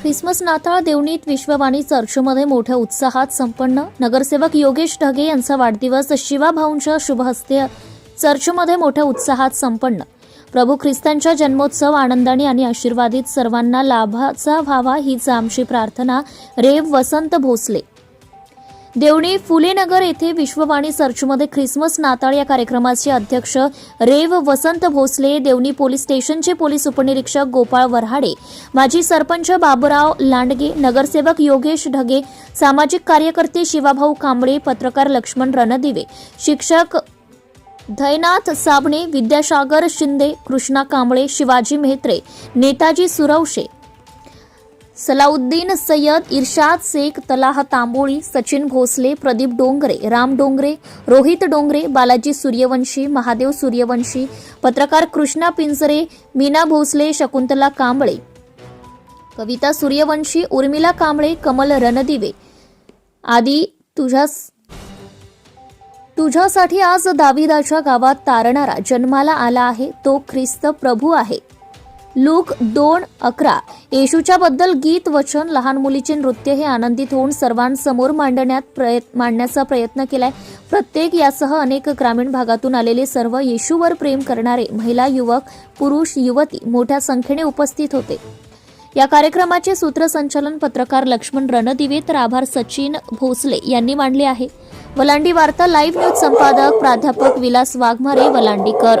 Christmas नाताळ देवणीत विश्ववाणी चर्चमध्ये मोठ्या उत्साहात संपन्न. नगरसेवक योगेश ढगे यांचा वाढदिवस शिवाभाऊंच्या शुभहस्ते चर्चमध्ये मोठ्या उत्साहात संपन्न. प्रभू ख्रिस्तांच्या जन्मोत्सव आनंदाने आणि आशीर्वादित सर्वांना लाभाचा व्हावा हीच आमची प्रार्थना. रेव वसंत भोसले. देवणी फुलेनगर येथे विश्ववाणी सर्चमध्ये ख्रिसमस नाताळ या कार्यक्रमाचे अध्यक्ष रेव वसंत भोसले देवणी पोलीस स्टेशनचे पोलीस उपनिरीक्षक गोपाळ वरहाडे माजी सरपंच बाबुराव लांडगे नगरसेवक योगेश ढगे सामाजिक कार्यकर्ते शिवाभाऊ कांबळे पत्रकार लक्ष्मण रणदिवे शिक्षक धैनाथ साबणे विद्यासागर शिंदे कृष्णा कांबळे शिवाजी मेहत्रे नेताजी सुरवशे सलाउद्दीन सय्यद इर्शाद शेख तलाह तांबोळी सचिन भोसले प्रदीप डोंगरे राम डोंगरे रोहित डोंगरे बालाजी सूर्यवंशी महादेव सूर्यवंशी पत्रकार कृष्णा पिंजरे मीना भोसले शकुंतला कांबळे. कविता सूर्यवंशी उर्मिला कांबळे कमल रणदिवे. आदी तुझ्या तुझ्यासाठी आज दाविदाच्या गावात तारणारा जन्माला आला आहे तो ख्रिस्त प्रभू आहे. लूक दोन अकरा. येशूच्या बद्दल गीत वचन लहान मुलीचे नृत्य हे आनंदित होऊन सर्वांसमोर मांडण्यात प्रयत्न मांडण्याचा प्रयत्न केलाय. प्रत्येक यासह अनेक ग्रामीण भागातून आलेले सर्व येशूवर प्रेम करणारे महिला युवक पुरुष युवती मोठ्या संख्येने उपस्थित होते. या कार्यक्रमाचे सूत्रसंचालन पत्रकार लक्ष्मण रणदिवे तर आभार सचिन भोसले यांनी मांडले आहे. वलांडी वार्ता लाईव्ह न्यूज संपादक प्राध्यापक विलास वाघमारे वलांडीकर.